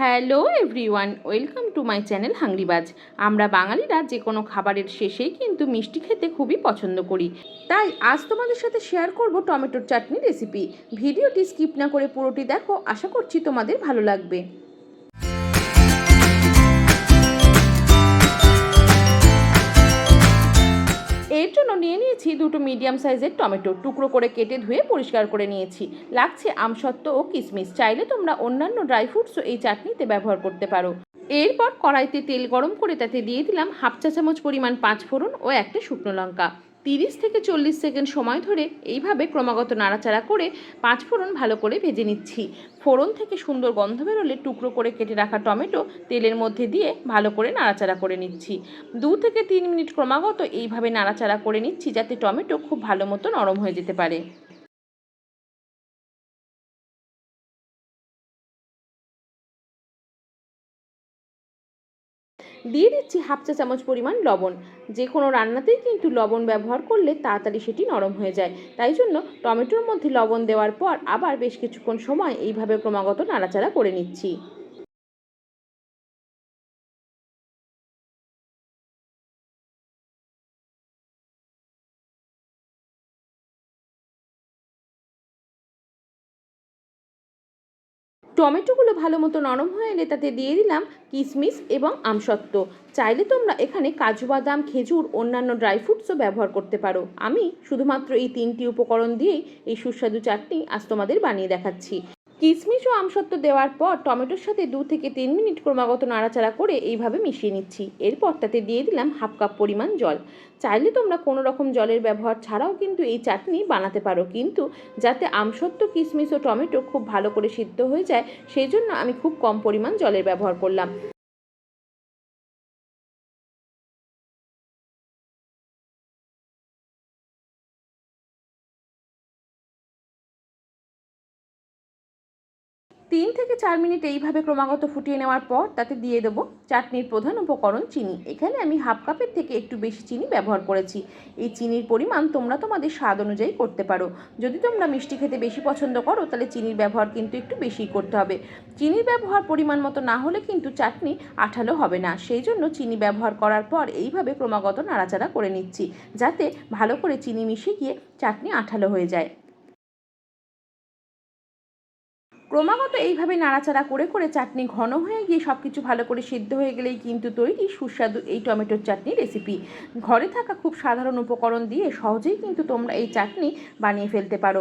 Hello everyone, welcome to my channel হাংরিবাজ। আমরা বাঙালিরা যে কোনো খাবারের শেষেই কিন্তু মিষ্টি খেতে খুবই পছন্দ করি। তাই আজ তোমাদের সাথে শেয়ার করব টমেটোর চাটনি রেসিপি ভিডিওটি স্কিপ না করে পুরোটি দেখো, আশা করছি তোমাদের ভালো লাগবে। এর জন্য নিয়ে নিয়েছি দুটো মিডিয়াম সাইজের টমেটো। টুকরো করে কেটে ধুয়ে পরিষ্কার করে নিয়েছি। লাগছে আমসত্ত্ব ও কিশমিশ চাইলে তোমরা অন্যান্য ড্রাই ফ্রুটসও এই চাটনিতে ব্যবহার করতে পারো। এরপর কড়াইতে তেল গরম করে তাতে দিয়ে দিলাম হাফ চা চামচ পরিমাণ পাঁচ ফোড়ন ও একটা শুকনো লঙ্কা। তিরিশ থেকে চল্লিশ সেকেন্ড সময় ধরে এইভাবে ক্রমাগত নাড়াচাড়া করে পাঁচ ফোড়ন ভালো করে ভেজে নিচ্ছি। ফোড়ন থেকে সুন্দর গন্ধ বেরোলে টুকরো করে কেটে রাখা টমেটো তেলের মধ্যে দিয়ে ভালো করে নাড়াচাড়া করে নিচ্ছি। দু থেকে তিন মিনিট ক্রমাগত এইভাবে নাড়াচাড়া করে নিচ্ছি যাতে টমেটো খুব ভালো মতো নরম হয়ে যেতে পারে। দিয়ে দিচ্ছি হাফ চা চামচ পরিমাণ লবণ। যে কোনো রান্নাতেই কিন্তু লবণ ব্যবহার করলে তাড়াতাড়ি সেটি নরম হয়ে যায়। তাই জন্য টমেটোর মধ্যে লবণ দেওয়ার পর আবার বেশ কিছুক্ষণ সময় এইভাবে ক্রমাগত নাড়াচাড়া করে নিচ্ছি। টমেটোগুলো ভালো মতো নরম হয়ে এলে তাতে দিয়ে দিলাম কিশমিশ এবং আমসত্ত্ব চাইলে তোমরা এখানে কাজু বাদাম, খেজুর, অন্যান্য ড্রাই ফ্রুটসও ব্যবহার করতে পারো। আমি শুধুমাত্র এই তিনটি উপকরণ দিয়েই এই সুস্বাদু চাটনি আজ তোমাদের বানিয়ে দেখাচ্ছি। কিশমিশ ও আমসত্ব দেওয়ার পর টমেটোর সাথে দু থেকে তিন মিনিট ক্রমাগত নাড়াচাড়া করে এইভাবে মিশিয়ে নিচ্ছি। এরপর তাতে দিয়ে দিলাম হাফ কাপ পরিমাণ জল। চাইলে তোমরা কোনো রকম জলের ব্যবহার ছাড়াও কিন্তু এই চাটনি বানাতে পারো। কিন্তু যাতে আমসত্ব কিশমিশ ও টমেটো খুব ভালো করে সিদ্ধ হয়ে যায়, সেই জন্য আমি খুব কম পরিমাণ জলের ব্যবহার করলাম। তিন থেকে চার মিনিট এইভাবে ক্রমাগত ফুটিয়ে নেওয়ার পর তাতে দিয়ে দেবো চাটনির প্রধান উপকরণ চিনি। এখানে আমি হাফ কাপের থেকে একটু বেশি চিনি ব্যবহার করেছি। এই চিনির পরিমাণ তোমরা তোমাদের স্বাদ অনুযায়ী করতে পারো। যদি তোমরা মিষ্টি খেতে বেশি পছন্দ করো, তাহলে চিনির ব্যবহার কিন্তু একটু বেশিই করতে হবে। চিনির ব্যবহার পরিমাণ মতো না হলে কিন্তু চাটনি আঠালো হবে না। সেই জন্য চিনি ব্যবহার করার পর এইভাবে ক্রমাগত নাড়াচাড়া করে নিচ্ছি, যাতে ভালো করে চিনি মিশে গিয়ে চাটনি আঠালো হয়ে যায়। ক্রমাগত এইভাবে নাড়াচাড়া করে করে চাটনি ঘন হয়ে গিয়ে সব কিছু ভালো করে সিদ্ধ হয়ে গেলেই কিন্তু তৈরি সুস্বাদু এই টমেটোর চাটনি রেসিপি ঘরে থাকা খুব সাধারণ উপকরণ দিয়ে সহজেই কিন্তু তোমরা এই চাটনি বানিয়ে ফেলতে পারো।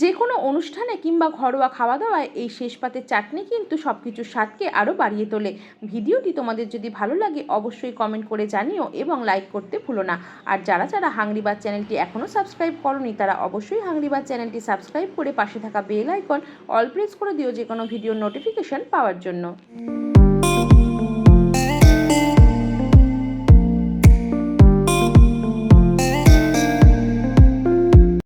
যে কোনো অনুষ্ঠানে কিংবা ঘরোয়া খাওয়া দাওয়ায় এই শেষ পাতের চাটনি কিন্তু সব কিছুর স্বাদকে আরও বাড়িয়ে তোলে। ভিডিওটি তোমাদের যদি ভালো লাগে, অবশ্যই কমেন্ট করে জানিও এবং লাইক করতে ভুলো না। আর যারা যারা হাংরিবাজ চ্যানেলটি এখনও সাবস্ক্রাইব করনি, তারা অবশ্যই হাংরিবাজ চ্যানেলটি সাবস্ক্রাইব করে পাশে থাকা বেল আইকন অল প্রেস করে দিও যে কোনো ভিডিওর নোটিফিকেশন পাওয়ার জন্য।